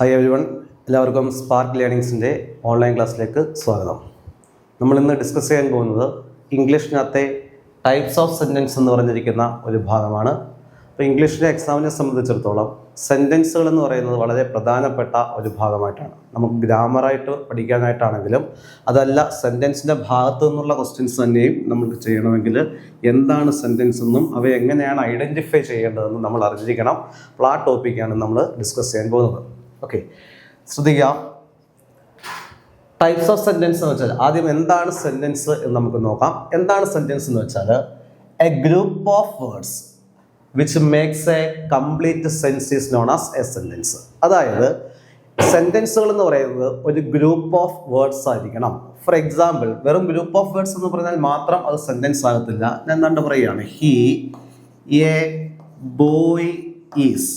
Hi everyone എല്ലാവർക്കും Spark ലേണിങ്സിന്റെ online ക്ലാസ്സിലേക്ക് സ്വാഗതം. നമ്മൾ ഇന്ന് ഡിസ്കസ് ചെയ്യാൻ പോകുന്നത് ഇംഗ്ലീഷിനകത്തെ ടൈപ്സ് ഓഫ് സെന്റൻസ് എന്ന് പറഞ്ഞിരിക്കുന്ന ഒരു ഭാഗമാണ്. അപ്പോൾ ഇംഗ്ലീഷിലെ എക്സാമിനെ സംബന്ധിച്ചിടത്തോളം സെന്റൻസുകൾ എന്ന് പറയുന്നത് വളരെ പ്രധാനപ്പെട്ട ഒരു ഭാഗമായിട്ടാണ്. നമുക്ക് ഗ്രാമറായിട്ട് പഠിക്കാനായിട്ടാണെങ്കിലും അതല്ല സെന്റൻസിന്റെ ഭാഗത്തു നിന്നുള്ള ക്വസ്റ്റ്യൻസ് തന്നെയും നമുക്ക് ചെയ്യണമെങ്കിൽ എന്താണ് സെന്റൻസ് എന്നും അവ എങ്ങനെയാണ് ഐഡന്റിഫൈ ചെയ്യേണ്ടതെന്നും നമ്മൾ അറിഞ്ഞിരിക്കണം. അപ്പോൾ ആ ടോപ്പിക്കാണ് നമ്മൾ ഡിസ്കസ് ചെയ്യാൻ പോകുന്നത്. ഓക്കെ ശ്രദ്ധിക്കുക ടൈപ്സ് ഓഫ് സെന്റൻസ് എന്ന് വെച്ചാൽ ആദ്യം എന്താണ് സെന്റൻസ് എന്ന് നമുക്ക് നോക്കാം. എന്താണ് സെന്റൻസ് എന്ന് വെച്ചാൽ a group of words which makes a complete sense is known as a sentence അതായത് സെന്റൻസുകൾ എന്ന് പറയുന്നത് ഒരു ഗ്രൂപ്പ് ഓഫ് വേർഡ്സ് ആയിരിക്കണം. ഫോർ എക്സാമ്പിൾ വെറും ഗ്രൂപ്പ് ഓഫ് വേർഡ്സ് എന്ന് പറഞ്ഞാൽ മാത്രം അത് സെന്റൻസ് ആകത്തില്ല. ഞാൻ എന്താണ്ട് പറയുകയാണ്? ഹി എ ബോയ് ഈസ്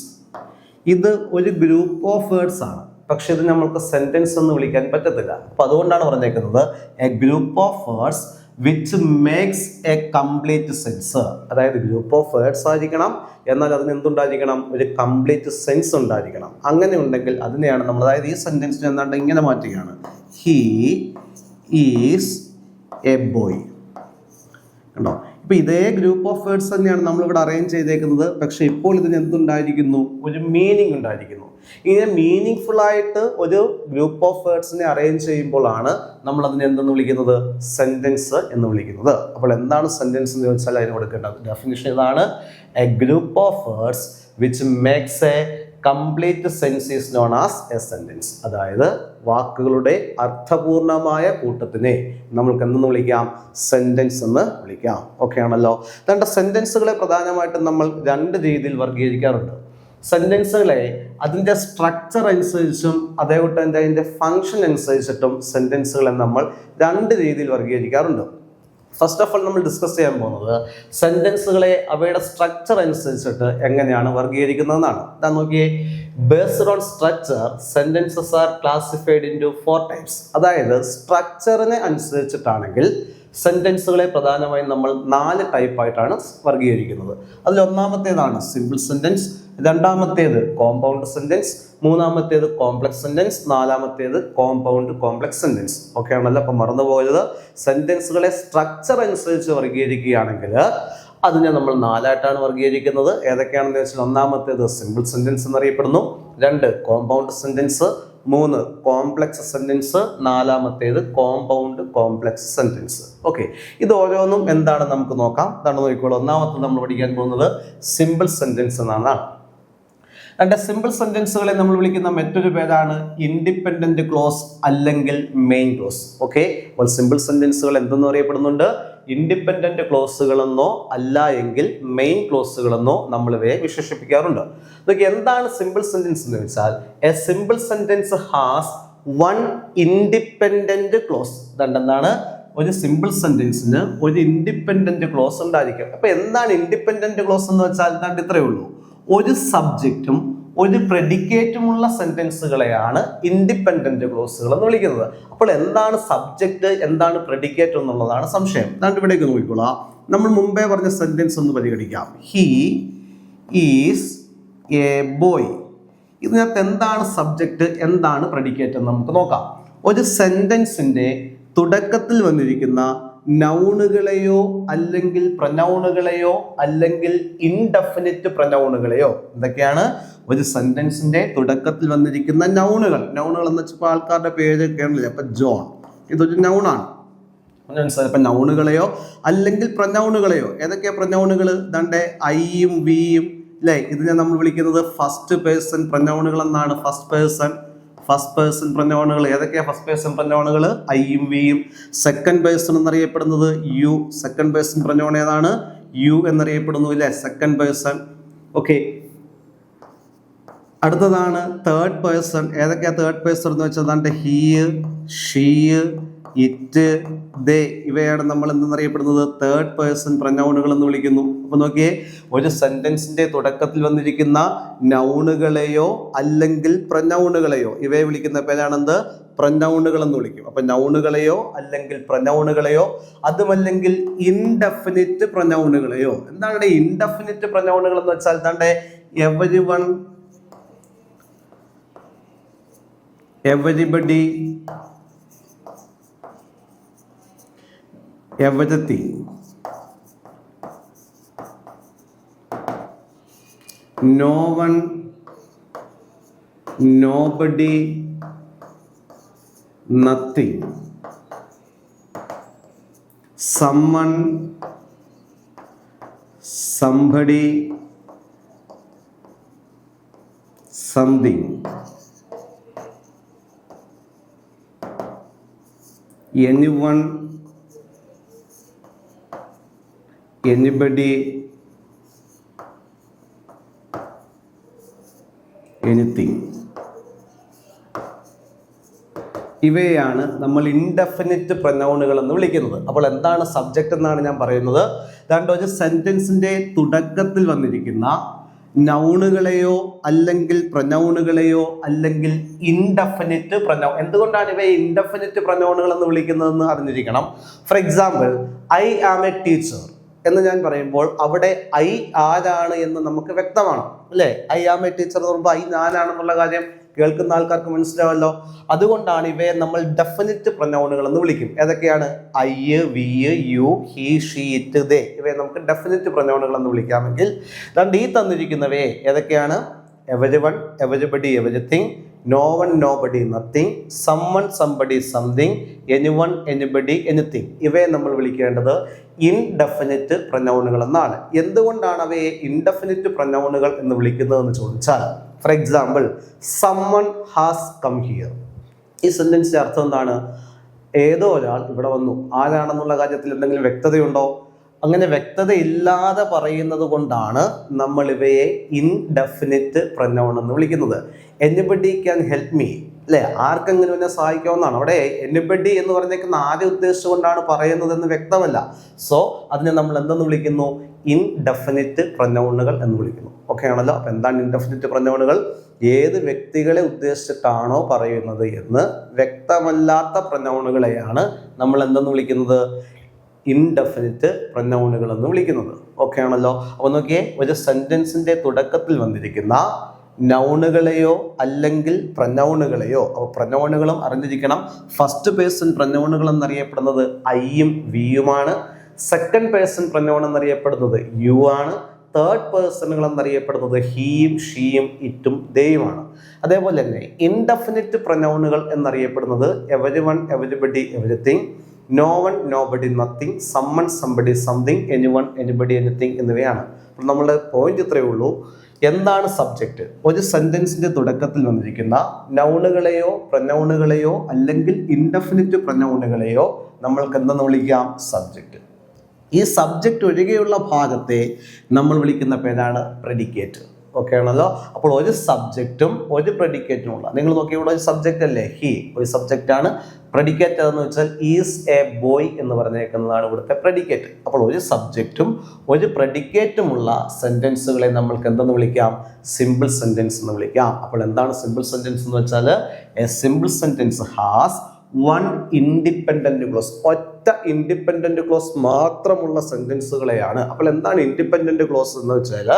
ഇത് ഒരു ഗ്രൂപ്പ് ഓഫ് വേർഡ്സ് ആണ്. പക്ഷെ ഇത് നമ്മൾക്ക് സെന്റൻസ് എന്ന് വിളിക്കാൻ പറ്റത്തില്ല. അപ്പൊ അതുകൊണ്ടാണ് പറഞ്ഞേക്കുന്നത് a group of words which makes a complete sense അതായത് ഗ്രൂപ്പ് ഓഫ് വേർഡ്സ് ആയിരിക്കണം എന്നാൽ അതിന് എന്തുണ്ടായിരിക്കണം? ഒരു കംപ്ലീറ്റ് സെൻസ് ഉണ്ടായിരിക്കണം. അങ്ങനെ ഉണ്ടെങ്കിൽ അതിനെയാണ് നമ്മൾ അതായത് ഈ സെന്റൻസ് എന്താണ്ട് ഇങ്ങനെ മാറ്റുകയാണ്. ഹീ ഈസ് എ ബോയ് കണ്ടോ? ഇപ്പൊ ഇതേ ഗ്രൂപ്പ് ഓഫ് വേർഡ്സ് തന്നെയാണ് നമ്മളിവിടെ അറേഞ്ച് ചെയ്തേക്കുന്നത്. പക്ഷേ ഇപ്പോൾ ഇതിന് എന്തുണ്ടായിരിക്കുന്നു? ഒരു മീനിങ് ഉണ്ടായിരിക്കുന്നു. ഇങ്ങനെ മീനിങ് ഫുൾ ആയിട്ട് ഒരു ഗ്രൂപ്പ് ഓഫ് വേർഡ്സിനെ അറേഞ്ച് ചെയ്യുമ്പോഴാണ് നമ്മൾ അതിനെ എന്തെന്ന് വിളിക്കുന്നത്? സെന്റൻസ് എന്ന് വിളിക്കുന്നത്. അപ്പോൾ എന്താണ് സെന്റൻസ് എന്ന് ചോദിച്ചാൽ അതിന് കൊടുക്കേണ്ടത്? ഡെഫിനിഷൻ ഇതാണ്. A group of words which makes a complete sense is known as a sentence അതായത് വാക്കുകളുടെ അർത്ഥപൂർണമായ കൂട്ടത്തിനെ നമ്മൾക്ക് എന്തെന്ന് വിളിക്കാം? സെന്റൻസ് എന്ന് വിളിക്കാം. ഓക്കെ ആണല്ലോ. രണ്ട് സെന്റൻസുകളെ പ്രധാനമായിട്ടും നമ്മൾ രണ്ട് രീതിയിൽ വർഗീകരിക്കാറുണ്ട്. സെന്റൻസുകളെ അതിന്റെ സ്ട്രക്ചർ അനുസരിച്ചും അതേപോലെ തന്നെ അതിന്റെ ഫങ്ഷൻ അനുസരിച്ചിട്ടും സെന്റൻസുകളെ നമ്മൾ രണ്ട് രീതിയിൽ വർഗീകരിക്കാറുണ്ട്. ഫസ്റ്റ് ഓഫ് ഓൾ നമ്മൾ ഡിസ്കസ് ചെയ്യാൻ പോകുന്നത് സെന്റൻസുകളെ അവയുടെ സ്ട്രക്ചർ അനുസരിച്ചിട്ട് എങ്ങനെയാണ് വർഗീകരിക്കുന്നതെന്നാണ് ഇതാ നോക്കിയേ based on structure sentences are classified into four types അതായത് സ്ട്രക്ചറിനെ അനുസരിച്ചിട്ടാണെങ്കിൽ സെന്റൻസുകളെ പ്രധാനമായും നമ്മൾ നാല് ടൈപ്പായിട്ടാണ് വർഗീകരിക്കുന്നത് അതിൽ ഒന്നാമത്തേതാണ് സിമ്പിൾ സെന്റൻസ് രണ്ടാമത്തേത് കോമ്പൗണ്ട് സെന്റൻസ് മൂന്നാമത്തേത് കോംപ്ലക്സ് സെന്റൻസ് നാലാമത്തേത് കോമ്പൗണ്ട് കോംപ്ലക്സ് സെന്റൻസ് ഓക്കെ ആണല്ലോ? അപ്പം മറന്നുപോയത് സെന്റൻസുകളെ സ്ട്രക്ചർ അനുസരിച്ച് വർഗീകരിക്കുകയാണെങ്കിൽ അതിനെ നമ്മൾ നാലായിട്ടാണ് വർഗീകരിക്കുന്നത് ഏതൊക്കെയാണെന്ന് വെച്ചാൽ ഒന്നാമത്തേത് സിമ്പിൾ സെന്റൻസ് എന്നറിയപ്പെടുന്നു. രണ്ട് കോമ്പൗണ്ട് സെന്റൻസ് മൂന്ന് കോംപ്ലക്സ് സെന്റൻസ് നാലാമത്തേത് കോമ്പൗണ്ട് കോംപ്ലക്സ് സെന്റൻസ് ഓക്കെ ഇത് ഓരോന്നും എന്താണ് നമുക്ക് നോക്കാം. എന്താണ് നോക്കിക്കോളൂ. ഒന്നാമത്തെ നമ്മൾ പഠിക്കാൻ പോകുന്നത് സിമ്പിൾ സെന്റൻസ് എന്നാണ്. രണ്ട് സിമ്പിൾ സെന്റൻസുകളെ നമ്മൾ വിളിക്കുന്ന മറ്റൊരു പേരാണ് ഇൻഡിപെൻഡന്റ് ക്ലോസ് അല്ലെങ്കിൽ മെയിൻ ക്ലോസ് ഓക്കെ അപ്പോൾ സിമ്പിൾ സെന്റൻസുകൾ എന്തെന്ന് അറിയപ്പെടുന്നുണ്ട്? ഇൻഡിപെൻഡന്റ് ക്ലോസുകളെന്നോ അല്ല എങ്കിൽ മെയിൻ ക്ലോസുകളെന്നോ നമ്മൾ ഇവയെ വിശേഷിപ്പിക്കാറുണ്ട്. ഇതൊക്കെ എന്താണ് സിമ്പിൾ സെന്റൻസ് എന്ന് വെച്ചാൽ a simple sentence has one independent clause എന്താണ്? ഒരു സിമ്പിൾ സെന്റൻസിന് ഒരു ഇൻഡിപെൻഡന്റ് ക്ലോസ് ഉണ്ടായിരിക്കും. അപ്പൊ എന്താണ് ഇൻഡിപെൻഡന്റ് ക്ലോസ് എന്ന് വെച്ചാൽ? എന്താണ്ട് ഇത്രയേ ഉള്ളൂ. ഒരു സബ്ജക്റ്റും ഒരു പ്രെഡിക്കേറ്റുമുള്ള സെന്റൻസുകളെയാണ് ഇൻഡിപെൻഡന്റ് ക്ലോസുകൾ എന്ന് വിളിക്കുന്നത്. അപ്പോൾ എന്താണ് സബ്ജക്റ്റ് എന്താണ് പ്രെഡിക്കേറ്റ് എന്നുള്ളതാണ് സംശയം. എന്താണ്ട് ഇവിടേക്ക് നോക്കിക്കോളാം. നമ്മൾ മുമ്പേ പറഞ്ഞ സെന്റൻസ് ഒന്ന് പരിഗണിക്കാം. ഹി ഈസ് എ ബോയ് ഇതിനകത്ത് എന്താണ് സബ്ജക്റ്റ് എന്താണ് പ്രെഡിക്കേറ്റ് എന്ന് നമുക്ക് നോക്കാം. ഒരു സെന്റൻസിന്റെ തുടക്കത്തിൽ വന്നിരിക്കുന്ന നൗണുകളെയോ അല്ലെങ്കിൽ പ്രനൗണുകളെയോ അല്ലെങ്കിൽ ഇൻഡെഫിനിറ്റ് പ്രനൗണുകളെയോ എന്തൊക്കെയാണ്? ഒരു സെന്റൻസിന്റെ തുടക്കത്തിൽ വന്നിരിക്കുന്ന നൗണുകൾ നൗണുകൾ എന്ന് വെച്ചപ്പോൾ ആൾക്കാരുടെ പേര് കേരളത്തിൽ അപ്പൊ ജോൺ. ഇതൊരു നൗണാണ് മനസ്സിലായി നൗണുകളെയോ അല്ലെങ്കിൽ പ്രനൗണുകളെയോ ഏതൊക്കെയാ പ്രനൗണുകൾ ദണ്ടെ ഐയും വിയും അല്ലേ ഇതിനെ നമ്മൾ വിളിക്കുന്നത് ഫസ്റ്റ് പേഴ്സൺ പ്രനൗണുകൾ എന്നാണ്. ഫസ്റ്റ് പേഴ്സൺ ഫസ്റ്റ് പേഴ്സൺ പ്രനോണുകൾ ഏതൊക്കെയാണ് ഫസ്റ്റ് പേഴ്സൺ പ്രനോണുകൾ ഐയും വിയും സെക്കൻഡ് പേഴ്സൺ എന്നറിയപ്പെടുന്നത് യു സെക്കൻഡ് പേഴ്സൺ പ്രനോൺ ഏതാണ്? യു എന്നറിയപ്പെടുന്നു ഇല്ലേ? സെക്കൻഡ് പേഴ്സൺ ഓക്കെ അടുത്തതാണ് തേർഡ് പേഴ്സൺ ഏതൊക്കെയാണ് തേർഡ് പേഴ്സൺ എന്ന് വെച്ചാൽ ഹീ ഷീ ഇറ്റ് ദേ ഇവയാണ് നമ്മൾ എന്തെന്നറിയപ്പെടുന്നത്? തേർഡ് പേഴ്സൺ പ്രനൗണുകൾ എന്ന് വിളിക്കുന്നു. അപ്പൊ നോക്കിയേ ഒരു സെന്റൻസിന്റെ തുടക്കത്തിൽ വന്നിരിക്കുന്ന നൗണുകളെയോ അല്ലെങ്കിൽ പ്രനൗണുകളെയോ ഇവയെ വിളിക്കുന്ന പേരാണെന്ത്? പ്രനൗണുകൾ എന്ന് വിളിക്കും. അപ്പൊ നൗണുകളെയോ അല്ലെങ്കിൽ പ്രനൗണുകളെയോ അതുമല്ലെങ്കിൽ ഇൻഡെഫിനിറ്റ് പ്രനൗണുകളെയോ എന്താണ് ഇൻഡെഫിനിറ്റ് പ്രനൗണുകൾ എന്ന് വെച്ചാൽ എന്താണ്ട്? Everyone everybody everything no one nobody nothing someone somebody something anyone anybody? Anything ഇവയാണ് നമ്മൾ ഇൻഡെഫിനിറ്റ് പ്രനൗണുകൾ എന്ന് വിളിക്കുന്നത്. അപ്പോൾ എന്താണ് സബ്ജക്റ്റ് എന്നാണ് ഞാൻ പറയുന്നത്? രണ്ട് സെന്റൻസിന്റെ തുടക്കത്തിൽ വന്നിരിക്കുന്ന നൗണുകളെയോ അല്ലെങ്കിൽ പ്രനൗണുകളെയോ അല്ലെങ്കിൽ ഇൻഡെഫിനിറ്റ് പ്രനൗ എന്തുകൊണ്ടാണ് ഇവയെ ഇൻഡെഫിനിറ്റ് പ്രനൗണുകൾ എന്ന് വിളിക്കുന്നതെന്ന് അറിഞ്ഞിരിക്കണം. For example I am a teacher എന്ന് ഞാൻ പറയുമ്പോൾ അവിടെ ഐ ആരാണ് എന്ന് നമുക്ക് വ്യക്തമാണ് അല്ലേ? ഐ ആം എ ടീച്ചർ എന്ന് പറയുമ്പോൾ ഐ ഞാനാണെന്നുള്ള കാര്യം കേൾക്കുന്ന ആൾക്കാർക്ക് മനസ്സിലാവല്ലോ. അതുകൊണ്ടാണ് ഇവയെ നമ്മൾ ഡെഫിനിറ്റ് പ്രനൗണുകൾ എന്ന് വിളിക്കും. ഏതൊക്കെയാണ്? I we you he she it they. ഇവയെ നമുക്ക് ഡെഫിനിറ്റ് പ്രനൗണുകൾ എന്ന് വിളിക്കാമെങ്കിൽ രണ്ട് ഈ തന്നിരിക്കുന്നവയെ ഏതൊക്കെയാണ്? Everyone everybody everything no one nobody nothing someone somebody something anyone anybody anything ഇവയെ നമ്മൾ വിളിക്കേണ്ടത് ഇൻഡെഫിനിറ്റ് പ്രനൗണുകൾ എന്നാണ്. എന്തുകൊണ്ടാണ് അവയെ ഇൻഡെഫിനിറ്റ് പ്രനൗണുകൾ എന്ന് വിളിക്കുന്നതെന്ന് ചോദിച്ചാൽ for example someone has come here ഈ സെന്റൻസിന്റെ അർത്ഥം എന്താണ്? ഏതോ ഒരാൾ ഇവിടെ വന്നു. ആരാണെന്നുള്ള കാര്യത്തിൽ എന്തെങ്കിലും വ്യക്തതയുണ്ടോ? അങ്ങനെ വ്യക്തതയില്ലാതെ പറയുന്നത് കൊണ്ടാണ് നമ്മൾ ഇവയെ ഇൻഡെഫിനിറ്റ് പ്രനൗൺ എന്ന് വിളിക്കുന്നത്. എനിബഡി ക്യാൻ ഹെൽപ്പ് മീ അല്ലെ? ആർക്കെങ്കിലും എന്നെ സഹായിക്കാവുന്നതാണ്. അവിടെ എനിബഡി എന്ന് പറഞ്ഞേക്കുന്ന ആരെ ഉദ്ദേശിച്ചുകൊണ്ടാണ് പറയുന്നതെന്ന് വ്യക്തമല്ല. സോ അതിനെ നമ്മൾ എന്തെന്ന് വിളിക്കുന്നു? ഇൻഡെഫിനിറ്റ് പ്രനൗണുകൾ എന്ന് വിളിക്കുന്നു. ഓക്കെ ആണല്ലോ? അപ്പം എന്താണ് ഇൻഡെഫിനിറ്റ് പ്രനൗണുകൾ ഏത് വ്യക്തികളെ ഉദ്ദേശിച്ചിട്ടാണോ പറയുന്നത് എന്ന് വ്യക്തമല്ലാത്ത പ്രനൗണുകളെയാണ് നമ്മൾ എന്തെന്ന് വിളിക്കുന്നത്? ഇൻഡെഫിനിറ്റ് പ്രനൗണുകൾ എന്ന് വിളിക്കുന്നത്. ഓക്കെ ആണല്ലോ? അപ്പോൾ നോക്കിയേ ഒരു സെന്റൻസിന്റെ തുടക്കത്തിൽ വന്നിരിക്കുന്ന നൗണുകളെയോ അല്ലെങ്കിൽ പ്രനൗണുകളെയോ അപ്പോൾ പ്രനൗണുകളും അറിഞ്ഞിരിക്കണം. ഫസ്റ്റ് പേഴ്സൺ പ്രനൗണുകൾ എന്നറിയപ്പെടുന്നത് ഐയും വിയുമാണ് സെക്കൻഡ് പേഴ്സൺ പ്രനൗൺ എന്നറിയപ്പെടുന്നത് യു ആണ്. തേർഡ് പേഴ്സണുകൾ എന്നറിയപ്പെടുന്നത് ഹീയും ഷീയും ഇറ്റും ദയുമാണ് അതേപോലെ തന്നെ ഇൻഡെഫിനിറ്റ് പ്രനൗണുകൾ എന്നറിയപ്പെടുന്നത് everyone everybody everything no one nobody nothing someone somebody something anyone anybody anything എന്നിവയാണ്. അപ്പോൾ നമ്മളുടെ പോയിന്റ് ഇത്രയേ ഉള്ളൂ. എന്താണ് സബ്ജക്റ്റ് ഒരു സെന്റൻസിന്റെ തുടക്കത്തിൽ വന്നിരിക്കുന്ന നൗണുകളെയോ പ്രനൗണുകളെയോ അല്ലെങ്കിൽ ഇൻഡെഫിനിറ്റ് പ്രനൗണുകളെയോ നമ്മൾക്ക് എന്തെന്ന് വിളിക്കാം? സബ്ജക്റ്റ് ഈ സബ്ജക്റ്റ് ഒഴികെയുള്ള ഭാഗത്തെ നമ്മൾ വിളിക്കുന്ന പേരാണ് പ്രെഡിക്കേറ്റ് ഓക്കെ ആണല്ലോ അപ്പോൾ ഒരു സബ്ജക്റ്റും ഒരു പ്രെഡിക്കേറ്റും ഉള്ള നിങ്ങൾ നോക്കി ഇവിടെ ഒരു സബ്ജക്റ്റ് അല്ലേ? ഹി ഒരു സബ്ജക്റ്റ് ആണ്. പ്രെഡിക്കേറ്റ് എന്ന് വെച്ചാൽ ഈസ് എ ബോയ് എന്ന് പറഞ്ഞേക്കുന്നതാണ് ഇവിടുത്തെ പ്രെഡിക്കേറ്റ് അപ്പോൾ ഒരു സബ്ജക്റ്റും ഒരു പ്രെഡിക്കേറ്റുമുള്ള സെന്റൻസുകളെ നമ്മൾക്ക് എന്തെന്ന് വിളിക്കാം? സിമ്പിൾ സെന്റൻസ് എന്ന് വിളിക്കാം. അപ്പോൾ എന്താണ് സിമ്പിൾ സെന്റൻസ് എന്ന് വെച്ചാൽ? A simple sentence has one independent clause ഒറ്റ ഇൻഡിപെൻഡന്റ് ക്ലോസ് മാത്രമുള്ള സെന്റൻസുകളെയാണ് അപ്പോൾ എന്താണ് ഇൻഡിപെൻഡന്റ് ക്ലോസ് എന്ന് വെച്ചാൽ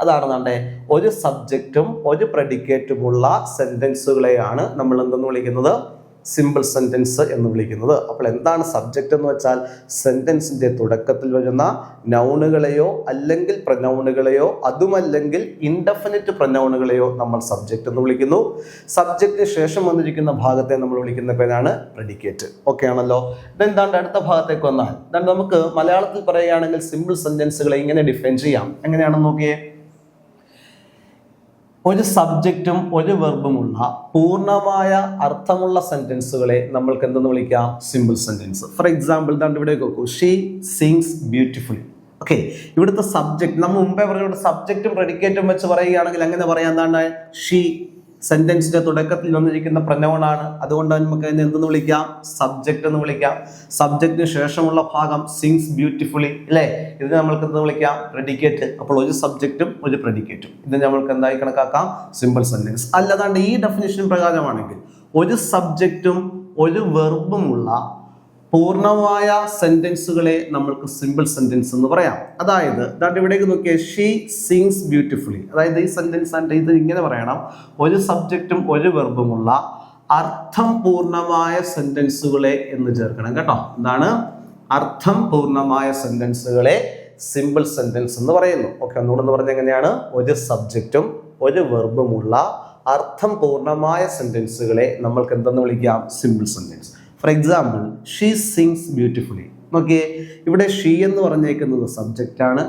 അതാണ് നമ്മുടെ ഒരു സബ്ജക്റ്റും ഒരു പ്രഡിക്കേറ്റുമുള്ള സെന്റൻസുകളെയാണ് നമ്മൾ എന്തെന്ന് വിളിക്കുന്നത്? സിമ്പിൾ സെന്റൻസ് എന്ന് വിളിക്കുന്നത്. അപ്പോൾ എന്താണ് സബ്ജക്റ്റ് എന്ന് വെച്ചാൽ സെന്റൻസിന്റെ തുടക്കത്തിൽ വരുന്ന നൗണുകളെയോ അല്ലെങ്കിൽ പ്രനൗണുകളെയോ അതുമല്ലെങ്കിൽ ഇൻഡെഫിനിറ്റ് പ്രനൗണുകളെയോ നമ്മൾ സബ്ജക്റ്റ് എന്ന് വിളിക്കുന്നു. സബ്ജക്റ്റിന് ശേഷം വന്നിരിക്കുന്ന ഭാഗത്തെ നമ്മൾ വിളിക്കുന്ന പേരാണ് പ്രെഡിക്കേറ്റ് ഓക്കെ ആണല്ലോ? ഇതെന്താണ്ട് അടുത്ത ഭാഗത്തേക്ക് വന്നാൽ? നമുക്ക് മലയാളത്തിൽ പറയുകയാണെങ്കിൽ സിമ്പിൾ സെന്റൻസുകളെ ഇങ്ങനെ ഡിഫൈൻ ചെയ്യാം. എങ്ങനെയാണെന്ന് നോക്കിയേ? ഒരു സബ്ജക്റ്റും ഒരു വെർബുമുള്ള പൂർണമായ അർത്ഥമുള്ള സെന്റൻസുകളെ നമ്മൾക്ക് എന്തെന്ന് വിളിക്കാം? സിമ്പിൾ സെന്റൻസ് ഫോർ എക്സാമ്പിൾ ദാണ്ട് ഇവിടെ നോക്കൂ. ഷീ സിങ്സ് ബ്യൂട്ടിഫുള്ളി ഓക്കെ ഇവിടുത്തെ സബ്ജക്ട് നമ്മൾ മുമ്പേ പറഞ്ഞ സബ്ജക്റ്റും പ്രെഡിക്കേറ്റും വെച്ച് പറയുകയാണെങ്കിൽ അങ്ങനെ പറയാം. എന്താണ് ഷീ സെന്റൻസിന്റെ തുടക്കത്തിൽ വന്നിരിക്കുന്ന പ്രനൗണാണ്. അതുകൊണ്ട് നമുക്ക് അതിനെ എന്തെന്ന് വിളിക്കാം? സബ്ജക്റ്റ് എന്ന് വിളിക്കാം. സബ്ജക്റ്റിന് ശേഷമുള്ള ഭാഗം സിങ്സ് ബ്യൂട്ടിഫുള്ളി അല്ലേ? ഇതിനെ നമ്മൾക്ക് എന്ത് വിളിക്കാം? പ്രെഡിക്കേറ്റ് അപ്പോൾ ഒരു സബ്ജക്റ്റും ഒരു പ്രെഡിക്കേറ്റും ഇത് നമ്മൾക്ക് എന്തായി കണക്കാക്കാം? സിമ്പിൾ സെന്റൻസ് അല്ലാതാണ്ട് ഈ ഡെഫിനേഷൻ പ്രകാരമാണെങ്കിൽ ഒരു സബ്ജക്റ്റും ഒരു വെർബുമുള്ള പൂർണമായ സെന്റൻസുകളെ നമ്മൾക്ക് സിമ്പിൾ സെന്റൻസ് എന്ന് പറയാം. അതായത് ദാണ്ട് ഇവിടേക്ക് നോക്കിയാൽ ഷീ സിങ്സ് ബ്യൂട്ടിഫുള്ളി അതായത് ഈ സെന്റൻസ് ആൻഡ് ഇത് ഇങ്ങനെ പറയണം. ഒരു സബ്ജക്റ്റും ഒരു വെർബുമുള്ള അർത്ഥം പൂർണമായ സെന്റൻസുകളെ എന്ന് ചേർക്കണം കേട്ടോ. എന്താണ്? അർത്ഥം പൂർണമായ സെന്റൻസുകളെ സിമ്പിൾ സെന്റൻസ് എന്ന് പറയുന്നു. ഓക്കെ ഒന്നുകൂടെ എന്ന് പറഞ്ഞാൽ എങ്ങനെയാണ്? ഒരു സബ്ജക്റ്റും ഒരു വെർബുമുള്ള അർത്ഥം പൂർണമായ സെന്റൻസുകളെ നമ്മൾക്ക് എന്തെന്ന് വിളിക്കാം? Simple sentence. For example she sings beautifully നോക്കിയേ ഇവിടെ ഷീ എന്ന് പറഞ്ഞേക്കുന്നത് സബ്ജക്റ്റ് ആണ്.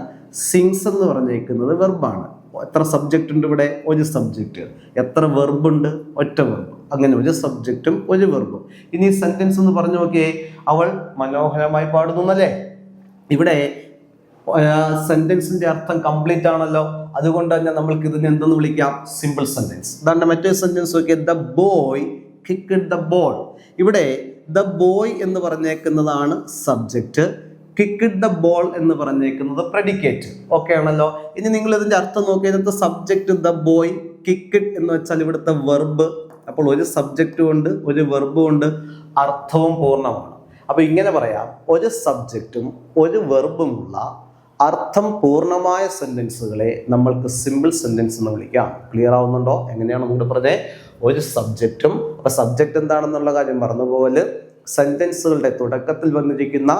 സിങ്സ് എന്ന് പറഞ്ഞേക്കുന്നത് വെർബാണ് എത്ര സബ്ജക്റ്റ് ഉണ്ട് ഇവിടെ? ഒരു സബ്ജക്റ്റ് എത്ര വെർബ് ഉണ്ട്? ഒറ്റ വെർബ് അങ്ങനെ ഒരു സബ്ജക്റ്റും ഒരു വെർബും ഇനി സെന്റൻസ് എന്ന് പറഞ്ഞു നോക്കിയേ. അവൾ മനോഹരമായി പാടുന്നു എന്നല്ലേ ഇവിടെ സെന്റൻസിന്റെ അർത്ഥം കംപ്ലീറ്റ് ആണല്ലോ. അതുകൊണ്ട് തന്നെ നമ്മൾക്ക് ഇതിനെ എന്തെന്ന് വിളിക്കാം? സിമ്പിൾ സെന്റൻസ് ഇതാണ്ട് മറ്റൊരു sentence Nokia. The boy kick the ball ഇവിടെ ദ ബോയ് എന്ന് പറഞ്ഞേക്കുന്നതാണ് സബ്ജക്റ്റ് കിക്കിഡ് ദ ബോൾ എന്ന് പറഞ്ഞേക്കുന്നത് പ്രെഡിക്കേറ്റ് ഓക്കെ ആണല്ലോ? ഇനി നിങ്ങൾ ഇതിന്റെ അർത്ഥം നോക്കിയത് സബ്ജക്റ്റ് ദ ബോയ് കിക്കിഡ് എന്ന് വെച്ചാൽ ഇവിടുത്തെ വെർബ് അപ്പോൾ ഒരു സബ്ജക്റ്റും ഉണ്ട് ഒരു വെർബും ഉണ്ട് അർത്ഥവും പൂർണമാണ്. അപ്പൊ ഇങ്ങനെ പറയാം. ഒരു സബ്ജക്റ്റും ഒരു വെർബുമുള്ള അർത്ഥം പൂർണമായ സെന്റൻസുകളെ നമ്മൾക്ക് സിമ്പിൾ സെന്റൻസ് എന്ന് വിളിക്കാം. ക്ലിയർ ആവുന്നുണ്ടോ? എങ്ങനെയാണ് നമ്മുടെ പറഞ്ഞത് ഒരു സബ്ജക്റ്റും അപ്പൊ സബ്ജക്റ്റ് എന്താണെന്നുള്ള കാര്യം പറഞ്ഞതുപോലെ സെന്റൻസുകളുടെ തുടക്കത്തിൽ വന്നിരിക്കുന്ന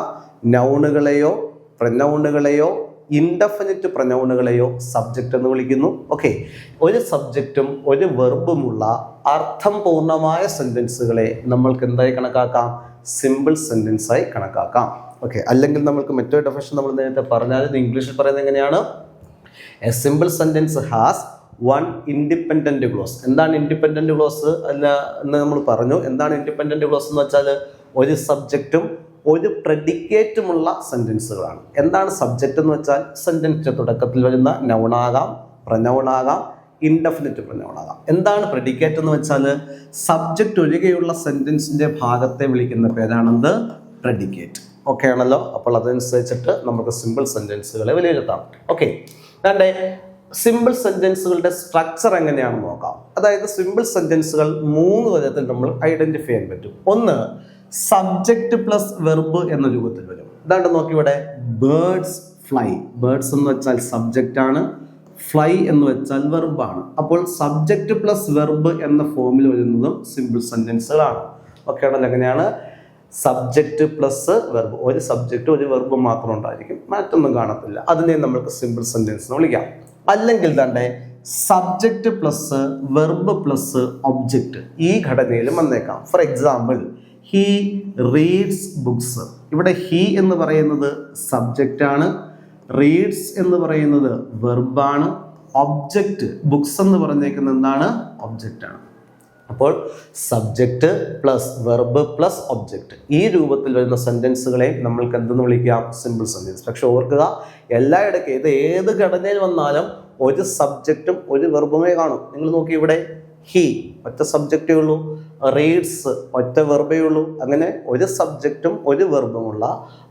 നൗണുകളെയോ പ്രനൗണുകളെയോ ഇൻഡെഫിനിറ്റ് പ്രനൗണുകളെയോ സബ്ജക്റ്റ് എന്ന് വിളിക്കുന്നു. ഓക്കെ ഒരു സബ്ജക്റ്റും ഒരു വെർബുമുള്ള അർത്ഥം പൂർണമായ സെന്റൻസുകളെ നമ്മൾക്ക് എന്തായി കണക്കാക്കാം? സിമ്പിൾ സെന്റൻസായി കണക്കാക്കാം. ഓക്കെ അല്ലെങ്കിൽ നമ്മൾക്ക് മറ്റൊരു ഡെഫിഷൻ നമ്മൾ നേരത്തെ പറഞ്ഞാൽ ഇംഗ്ലീഷിൽ പറയുന്നത് എങ്ങനെയാണ്? A simple sentence has one independent clause എന്താണ് ഇൻഡിപെൻഡന്റ് ക്ലോസ് അല്ല എന്ന് നമ്മൾ പറഞ്ഞു. എന്താണ് ഇൻഡിപെൻഡന്റ് ക്ലോസ് എന്ന് വെച്ചാൽ ഒരു സബ്ജക്റ്റും ഒരു പ്രഡിക്കേറ്റുമുള്ള സെന്റൻസുകളാണ് എന്താണ് സബ്ജക്റ്റ് എന്ന് വെച്ചാൽ? സെന്റൻസിന്റെ തുടക്കത്തിൽ വരുന്ന നൗണാകാം പ്രനൗണാകാം ഇൻഡെഫിനിറ്റ് പ്രനൗണാകാം എന്താണ് പ്രഡിക്കേറ്റ് എന്ന് വെച്ചാൽ? സബ്ജക്റ്റ് ഒഴികെയുള്ള സെന്റൻസിന്റെ ഭാഗത്തെ വിളിക്കുന്ന പേരാണെന്ത്? പ്രെഡിക്കേറ്റ് ഓക്കെ ആണല്ലോ അപ്പോൾ അതനുസരിച്ചിട്ട് നമുക്ക് സിമ്പിൾ സെന്റൻസുകളെ വിലയിരുത്താം. ഓക്കെ അതെ സിമ്പിൾ സെന്റൻസുകളുടെ സ്ട്രക്ചർ എങ്ങനെയാണെന്ന് നോക്കാം. അതായത് സിമ്പിൾ സെന്റൻസുകൾ മൂന്ന് വിധത്തിൽ നമ്മൾ ഐഡന്റിഫൈ ചെയ്യാൻ പറ്റും. ഒന്ന് സബ്ജക്റ്റ് പ്ലസ് വെർബ് എന്ന രൂപത്തിൽ വരും. ഇതാണ്ട് നോക്കി ഇവിടെ ബേർഡ്സ് ഫ്ലൈ ബേർഡ്സ് എന്ന് വെച്ചാൽ സബ്ജക്റ്റ് ആണ്. ഫ്ലൈ എന്ന് വെച്ചാൽ വെർബാണ് അപ്പോൾ സബ്ജക്റ്റ് പ്ലസ് വെർബ് എന്ന ഫോമിൽ വരുന്നതും സിമ്പിൾ സെന്റൻസുകളാണ് ഓക്കെ ആണല്ലോ എങ്ങനെയാണ്? സബ്ജക്റ്റ് പ്ലസ് വെർബ് ഒരു സബ്ജക്റ്റ് ഒരു വെർബ് മാത്രം ഉണ്ടായിരിക്കും. മറ്റൊന്നും കാണത്തില്ല. അതിനെ നമ്മൾക്ക് സിമ്പിൾ സെന്റൻസ് എന്ന് വിളിക്കാം. അല്ലെങ്കിൽ തന്നെ subject plus verb plus object ഈ ഘടനയിലും വന്നേക്കാം. For example he reads books ഇവിടെ ഹീ എന്ന് പറയുന്നത് സബ്ജക്റ്റ് ആണ്. റീഡ്സ് എന്ന് പറയുന്നത് വെർബാണ് ഒബ്ജക്റ്റ് ബുക്സ് എന്ന് പറഞ്ഞേക്കുന്നത് എന്താണ്? ആണ്. അപ്പോൾ subject plus verb plus object ഈ രൂപത്തിൽ വരുന്ന സെന്റൻസുകളെ നമ്മൾക്ക് എന്തെന്ന് വിളിക്കാം? സിമ്പിൾ സെന്റൻസ് പക്ഷെ ഓർക്കുക എല്ലായിടയ്ക്ക് ഇത് ഏത് ഘടനയിൽ വന്നാലും ഒരു സബ്ജക്റ്റും ഒരു വെർബുമേ കാണും. നിങ്ങൾ നോക്കി ഇവിടെ ഹി ഒറ്റ സബ്ജക്റ്റേ ഉള്ളൂ. റീഡ്സ് ഒറ്റ വെർബേ ഉള്ളൂ. അങ്ങനെ ഒരു സബ്ജക്റ്റും ഒരു വെർബുമുള്ള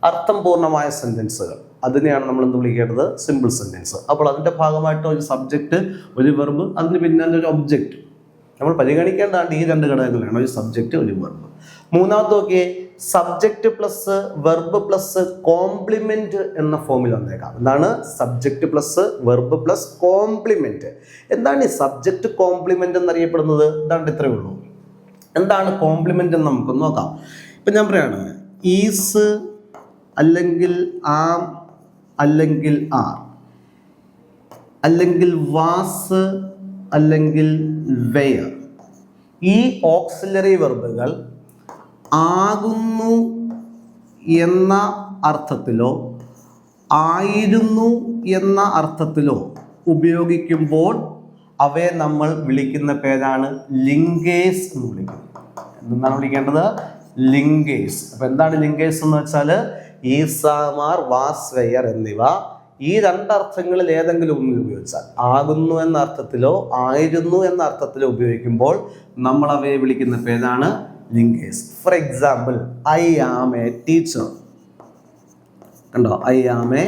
അർത്ഥം പൂർണമായ സെന്റൻസുകൾ അതിനെയാണ് നമ്മൾ എന്ത് വിളിക്കേണ്ടത്? സിമ്പിൾ സെന്റൻസ് അപ്പോൾ അതിന്റെ ഭാഗമായിട്ട് ഒരു സബ്ജക്റ്റ് ഒരു വെർബ് അതിന് പിന്നാലെ ഒരു ഒബ്ജക്റ്റ് നമ്മൾ പരിഗണിക്കേണ്ടതാണ് ഈ രണ്ട് ഘടകങ്ങളാണ് ഒരു സബ്ജക്റ്റ് ഒരു വെർബ് മൂന്നാമത്തെ നോക്കിയേ subject plus verb plus complement എന്ന ഫോമിൽ വന്നേക്കാം. എന്താണ്? Subject plus verb plus complement എന്താണ് ഈ സബ്ജക്റ്റ് കോംപ്ലിമെന്റ് എന്നറിയപ്പെടുന്നത്? എന്താണ് ഇത്രയേ ഉള്ളൂ. എന്താണ് കോംപ്ലിമെന്റ് എന്ന് നമുക്ക് നോക്കാം. ഇപ്പൊ ഞാൻ പറയാണ് ഈസ് അല്ലെങ്കിൽ ആം അല്ലെങ്കിൽ ആർ അല്ലെങ്കിൽ വാസ് അല്ലെങ്കിൽ വെയർ ഈ ഓക്സിലറി വെർബുകൾ ആകുന്നു എന്ന അർത്ഥത്തിലോ ആയിരുന്നു എന്ന അർത്ഥത്തിലോ ഉപയോഗിക്കുമ്പോൾ അവയെ നമ്മൾ വിളിക്കുന്ന പേരാണ് ലിംഗേസ് എന്ന് വിളിക്കുന്നത് എന്താണ് വിളിക്കേണ്ടത്? ലിംഗേസ്. അപ്പൊ എന്താണ് ലിംഗേസ് എന്ന് വെച്ചാൽ ഈസാമാർ വാസ് വെയർ എന്നിവ ഈ രണ്ടർത്ഥങ്ങളിൽ ഏതെങ്കിലും ഒന്നിൽ ഉപയോഗിച്ചാൽ ആകുന്നു എന്ന അർത്ഥത്തിലോ ആയിരുന്നു എന്ന അർത്ഥത്തിലോ ഉപയോഗിക്കുമ്പോൾ നമ്മൾ അവയെ വിളിക്കുന്ന പേരാണ് linkers for example I am a teacher കണ്ടോ? ഐ ആം എ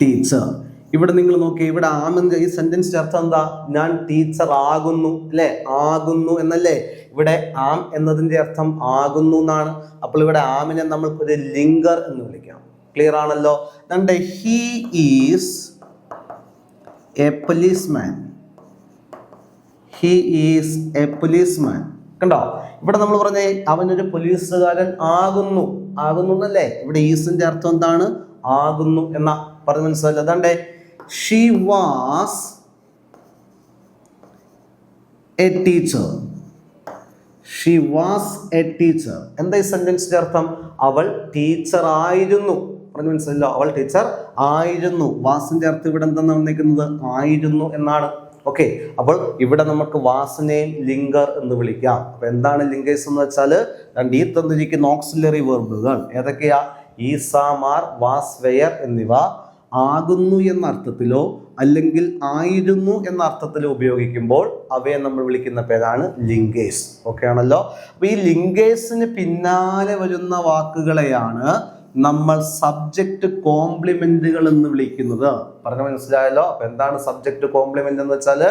ടീച്ചർ ഇവിടെ നിങ്ങൾ നോക്കി ഇവിടെ ആമെന്ന് ഈ സെന്റൻസ് അർത്ഥം എന്താ? ഞാൻ ടീച്ചർ ആകുന്നു അല്ലെ? ആകുന്നു എന്നല്ലേ? ഇവിടെ ആം എന്നതിന്റെ അർത്ഥം ആകുന്നു എന്നാണ്. അപ്പോൾ ഇവിടെ ആമിനെ നമ്മൾ ഒരു ലിംഗർ എന്ന് വിളിക്കാം. ക്ലിയർ ആണല്ലോ? രണ്ട് he is a policeman he is a policeman കണ്ടോ? ഇവിടെ നമ്മൾ പറഞ്ഞേ അവനൊരു പോലീസുകാരൻ ആകുന്നു. ആകുന്നു എന്നല്ലേ? ഇവിടെ ഈസിന്റെ അർത്ഥം എന്താണ്? ആകുന്നു എന്ന പറഞ്ഞ മനസ്സിലല്ല അതാണ്ടേ she was a teacher she was a teacher എന്താ ഈ സെന്റൻസിന്റെ അർത്ഥം? അവൾ ടീച്ചർ ആയിരുന്നു. പറഞ്ഞു മനസ്സിലല്ലോ അവൾ ടീച്ചർ ആയിരുന്നു. വാസിന്റെ അർത്ഥം ഇവിടെ എന്താണ് വന്നിരിക്കുന്നത്? ആയിരുന്നു എന്നാണ്. ഓക്കെ അപ്പോൾ ഇവിടെ നമുക്ക് വാസനയും ലിംഗർ എന്ന് വിളിക്കാം. അപ്പൊ എന്താണ് ലിംഗേഴ്സ് എന്ന് വെച്ചാൽ രണ്ട് ഈ തന്നിരിക്കുന്ന ഓക്സിലറി വെർബുകൾ ഏതൊക്കെയാ? ഈസാമാർ വാസ്വെയർ എന്നിവ ആകുന്നു എന്ന അർത്ഥത്തിലോ അല്ലെങ്കിൽ ആയിരുന്നു എന്ന അർത്ഥത്തിലോ ഉപയോഗിക്കുമ്പോൾ അവയെ നമ്മൾ വിളിക്കുന്ന പേരാണ് ലിംഗേഴ്സ് ഓക്കെ ആണല്ലോ? അപ്പൊ ഈ ലിംഗേഴ്സിന് പിന്നാലെ വരുന്ന വാക്കുകളെയാണ് നമ്മൾ സബ്ജക്റ്റ് കോംപ്ലിമെന്റുകൾ എന്ന് വിളിക്കുന്നത്. പറഞ്ഞ മനസ്സിലായല്ലോ? അപ്പൊ എന്താണ് സബ്ജക്റ്റ് കോംപ്ലിമെന്റ് എന്ന് വെച്ചാൽ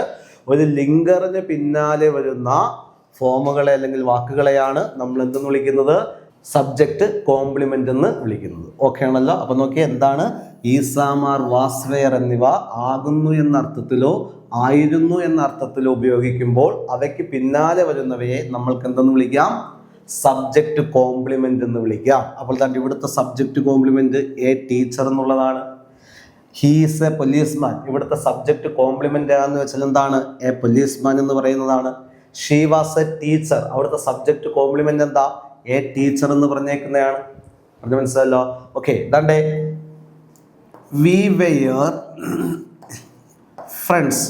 ഒരു ലിംഗറിന് പിന്നാലെ വരുന്ന ഫോമുകളെ അല്ലെങ്കിൽ വാക്കുകളെയാണ് നമ്മൾ എന്തെന്ന് വിളിക്കുന്നത്? സബ്ജക്റ്റ് കോംപ്ലിമെന്റ് എന്ന് വിളിക്കുന്നത്. ഓക്കെ ആണല്ലോ? അപ്പൊ നോക്കിയേ എന്താണ്? ഈസാമാർ വാസ്വെയർ എന്നിവ ആകുന്നു എന്ന അർത്ഥത്തിലോ ആയിരുന്നു എന്ന അർത്ഥത്തിലോ ഉപയോഗിക്കുമ്പോൾ അവയ്ക്ക് പിന്നാലെ വരുന്നവയെ നമ്മൾക്ക് എന്തെന്ന് വിളിക്കാം? സബ്ജക്റ്റ് കോംപ്ലിമെന്റ് എന്ന് വിളിക്കാം അപ്പോൾ തന്നെ ഇവിടുത്തെ സബ്ജക്റ്റ് കോംപ്ലിമെന്റ് എ ടീച്ചർ എന്നുള്ളതാണ്. ഹീസ് എ പൊലീസ്മാൻ ഇവിടുത്തെ സബ്ജക്റ്റ് കോംപ്ലിമെന്റ് എന്ന് വെച്ചാൽ എന്താണ്? എ പൊലീസ്മാൻ എന്ന് പറയുന്നതാണ്. ഷീ വാസ് എ ടീച്ചർ അവിടുത്തെ സബ്ജക്റ്റ് കോംപ്ലിമെന്റ് എന്താ? എ ടീച്ചർ എന്ന് പറഞ്ഞേക്കുന്നതാണ്. പറഞ്ഞു മനസ്സിലല്ലോ okay ദാണ്ടേ we were friends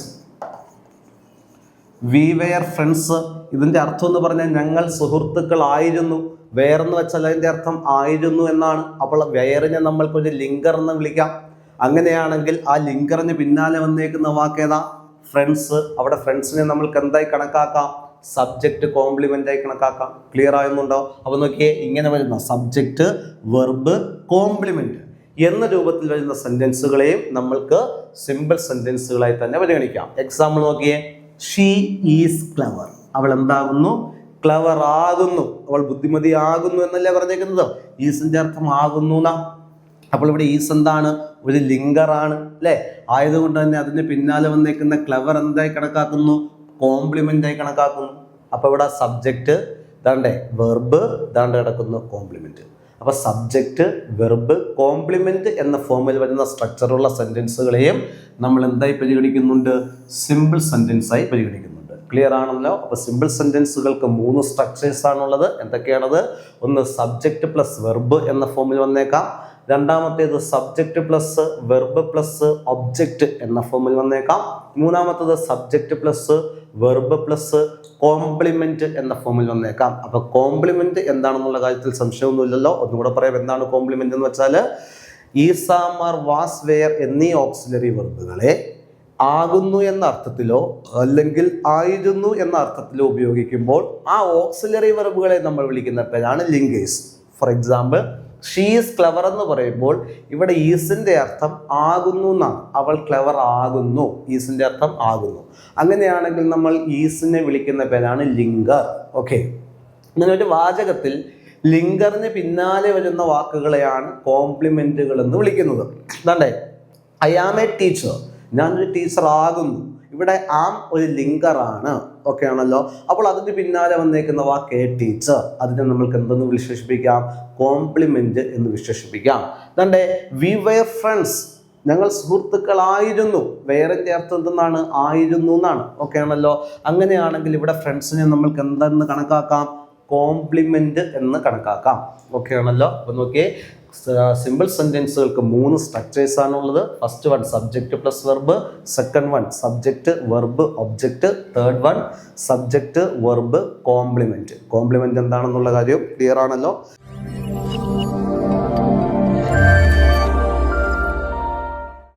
we were friends ഇതിന്റെ അർത്ഥം എന്ന് പറഞ്ഞാൽ ഞങ്ങൾ സുഹൃത്തുക്കളായിരുന്നു. വേറെന്ന് വെച്ചാൽ അതിന്റെ അർത്ഥം ആയിരുന്നു എന്നാണ്. അപ്പോൾ വേറിനെ നമ്മൾക്കൊരു ലിങ്കർ എന്ന് വിളിക്കാം. അങ്ങനെയാണെങ്കിൽ ആ ലിങ്കറിന് പിന്നാലെ വന്നേക്കുന്ന വാക്കേതാ ഫ്രണ്ട്സ് അവിടെ ഫ്രണ്ട്സിനെ നമ്മൾക്ക് എന്തായി കണക്കാക്കാം? സബ്ജക്റ്റ് കോംപ്ലിമെന്റ് ആയി കണക്കാക്കാം. ക്ലിയർ ആകുന്നുണ്ടോ അപ്പോൾ നോക്കിയേ ഇങ്ങനെ വരുന്ന സബ്ജക്റ്റ് വെർബ് കോംപ്ലിമെന്റ് എന്ന രൂപത്തിൽ വരുന്ന സെന്റൻസുകളെയും നമ്മൾക്ക് സിമ്പിൾ സെന്റൻസുകളായി തന്നെ പരിഗണിക്കാം. എക്സാമ്പിൾ നോക്കിയേ. ഷീ ഈസ് ക്ലവർ അവൾ എന്താകുന്നു ക്ലവർ ആകുന്നു. അവൾ ബുദ്ധിമതിയാകുന്നു എന്നല്ലേ പറഞ്ഞേക്കുന്നത്? ഈസിന്റെ അർത്ഥം ആകുന്നു എന്നാ അപ്പോൾ ഇവിടെ ഈസ് എന്താണ്? ഒരു ലിങ്കറാണ് അല്ലേ? ആയതുകൊണ്ട് തന്നെ അതിന് പിന്നാലെ വന്നേക്കുന്ന ക്ലവർ എന്തായി കണക്കാക്കുന്നു? കോംപ്ലിമെന്റ് ആയി കണക്കാക്കുന്നു. അപ്പൊ ഇവിടെ സബ്ജക്റ്റ് ദാണ്ടേ വെർബ് ദാണ്ട് കിടക്കുന്നു കോംപ്ലിമെന്റ് അപ്പൊ സബ്ജക്റ്റ് വെർബ് കോംപ്ലിമെന്റ് എന്ന ഫോമിൽ വരുന്ന സ്ട്രക്ചറുള്ള സെന്റൻസുകളെയും നമ്മൾ എന്തായി പരിഗണിക്കുന്നുണ്ട്? സിമ്പിൾ സെന്റൻസ് ആയി പരിഗണിക്കുന്നുണ്ട് ക്ലിയർ ആണല്ലോ. അപ്പൊ സിമ്പിൾ സെന്റൻസുകൾക്ക് മൂന്ന് സ്ട്രക്ചേഴ്സ് ആണുള്ളത്. എന്തൊക്കെയാണത്? ഒന്ന് സബ്ജക്റ്റ് പ്ലസ് വെർബ് എന്ന ഫോമിൽ വന്നേക്കാം. രണ്ടാമത്തേത് subject plus verb plus object എന്ന ഫോമിൽ വന്നേക്കാം. മൂന്നാമത്തേത് subject plus verb plus complement എന്ന ഫോമിൽ വന്നേക്കാം. അപ്പൊ കോംപ്ലിമെന്റ് എന്താണെന്നുള്ള കാര്യത്തിൽ സംശയമൊന്നുമില്ലല്ലോ. ഒന്നുകൂടെ പറയാം എന്താണ് കോംപ്ലിമെന്റ് എന്ന് വെച്ചാൽ is am are was were എന്നീ ഓക്സിലറി വെർബുകളെ ആകുന്നു എന്ന അർത്ഥത്തിലോ അല്ലെങ്കിൽ ആയിരുന്നു എന്ന അർത്ഥത്തിലോ ഉപയോഗിക്കുമ്പോൾ ആ ഓക്സിലറി വെർബുകളെ നമ്മൾ വിളിക്കുന്ന പേരാണ് linkers for example she's clever എന്ന് പറയുമ്പോൾ ഇവിടെ ഈസിന്റെ അർത്ഥം ആകുന്നു എന്നാണ്. അവൾ ക്ലവർ ആകുന്നു. ഈസിന്റെ അർത്ഥം ആകുന്നു. അങ്ങനെയാണെങ്കിൽ നമ്മൾ ഈസിനെ വിളിക്കുന്ന പേരാണ് ലിംഗർ. ഓക്കെ നിങ്ങളുടെ വാചകത്തിൽ ലിംഗറിന് പിന്നാലെ വരുന്ന വാക്കുകളെയാണ് കോംപ്ലിമെന്റുകൾ എന്ന് വിളിക്കുന്നത്. എന്താണ്ടേ ഐ ആം എ ടീച്ചർ ഞാനൊരു ടീച്ചറാകുന്നു ഇവിടെ ആം ഒരു ലിങ്കറാണ് ഓക്കെ ആണല്ലോ? അപ്പോൾ അതിന് പിന്നാലെ വന്നേക്കുന്ന വാക്ക് എ ടീച്ചർ അതിനെ നമ്മൾക്ക് എന്തെന്ന് വിശേഷിപ്പിക്കാം? കോംപ്ലിമെന്റ് എന്ന് വിശേഷിപ്പിക്കാം. തന്റെ വി വെയർ ഫ്രണ്ട്സ് ഞങ്ങൾ സുഹൃത്തുക്കളായിരുന്നു. വേറെ അർത്ഥം എന്തെന്നാണ്? ആയിരുന്നു എന്നാണ്. ഓക്കെ ആണല്ലോ? അങ്ങനെയാണെങ്കിൽ ഇവിടെ ഫ്രണ്ട്സിനെ നമ്മൾക്ക് എന്തെന്ന് കണക്കാക്കാം? കോംപ്ലിമെന്റ് എന്ന് കണക്കാക്കാം. ഓക്കെ ആണല്ലോ? അപ്പൊ നോക്കിയേ സിമ്പിൾ സെന്റൻസുകൾക്ക് മൂന്ന് സ്ട്രക്ചേഴ്സ് ആണുള്ളത്. First one subject plus verb second one subject verb object third one subject verb complement complement എന്താണെന്നുള്ള കാര്യം ക്ലിയർ ആണല്ലോ?